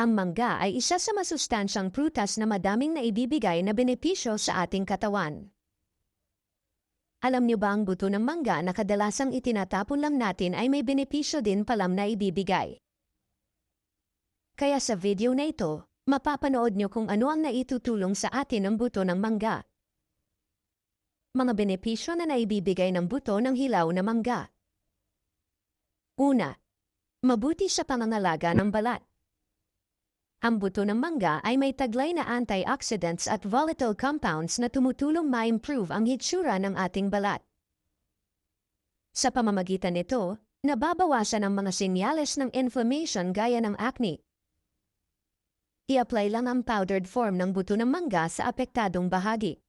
Ang mangga ay isa sa masustansyang prutas na madaming naibibigay na benepisyo sa ating katawan. Alam niyo ba ang buto ng mangga na kadalasang itinatapon lang natin ay may benepisyo din palam na ibibigay? Kaya sa video na ito, mapapanood niyo kung ano ang naitutulong sa atin ng buto ng mangga. Mga benepisyo na naibibigay ng buto ng hilaw na mangga. Una, mabuti sa pangangalaga ng balat. Ang buto ng mangga ay may taglay na antioxidants at volatile compounds na tumutulong ma-improve ang hitsura ng ating balat. Sa pamamagitan nito, nababawasan ang mga senyales ng inflammation gaya ng acne. I-apply lang ang powdered form ng buto ng mangga sa apektadong bahagi.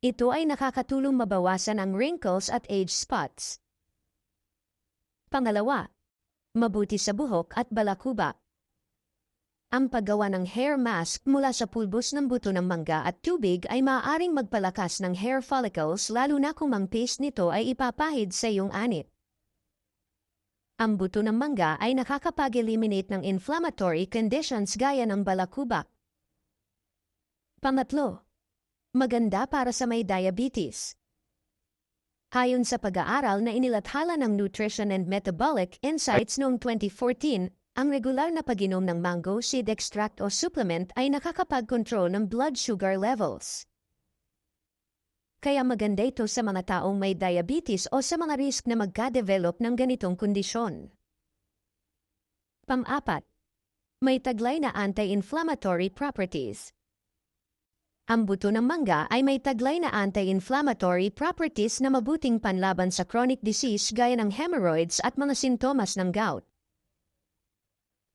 Ito ay nakakatulong mabawasan ang wrinkles at age spots. Pangalawa, mabuti sa buhok at balakuba. Ang paggawa ng hair mask mula sa pulbos ng buto ng mangga at tubig ay maaaring magpalakas ng hair follicles lalo na kung ang paste nito ay ipapahid sa iyong anit. Ang buto ng mangga ay nakakapag-eliminate ng inflammatory conditions gaya ng balakubak. Pangatlo, maganda para sa may diabetes. Ayon sa pag-aaral na inilathala ng Nutrition and Metabolic Insights noong 2014, ang regular na pag-inom ng mango seed extract o supplement ay nakakapag-control ng blood sugar levels. Kaya maganda ito sa mga taong may diabetes o sa mga risk na magka-develop ng ganitong kondisyon. Pang-apat, may taglay na anti-inflammatory properties. Ang buto ng mangga ay may taglay na anti-inflammatory properties na mabuting panlaban sa chronic disease gaya ng hemorrhoids at mga sintomas ng gout.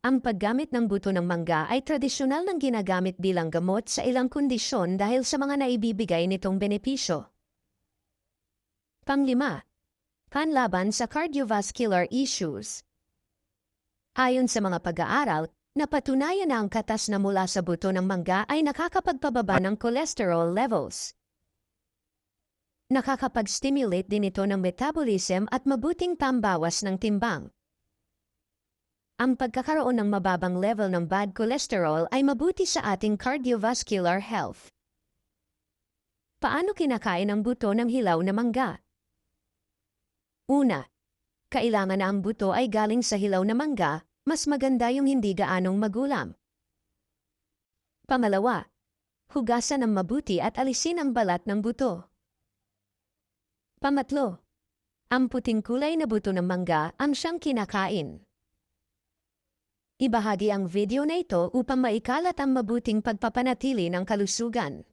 Ang paggamit ng buto ng mangga ay tradisyonal nang ginagamit bilang gamot sa ilang kondisyon dahil sa mga naibibigay nitong benepisyo. Panglima, panlaban sa cardiovascular issues. Ayon sa mga pag-aaral, napatunayan na ang katas na mula sa buto ng mangga ay nakakapagpababa ng cholesterol levels. Nakakapag-stimulate din ito ng metabolism at mabuting pambawas ng timbang. Ang pagkakaroon ng mababang level ng bad cholesterol ay mabuti sa ating cardiovascular health. Paano kinakain ang buto ng hilaw na mangga? Una, kailangan na ang buto ay galing sa hilaw na mangga, mas maganda yung hindi gaanong magulam. Pangalawa, hugasan ng mabuti at alisin ang balat ng buto. Pangatlo, ang puting kulay na buto ng mangga ang siyang kinakain. Ibahagi ang video na ito upang maikalat ang mabuting pagpapanatili ng kalusugan.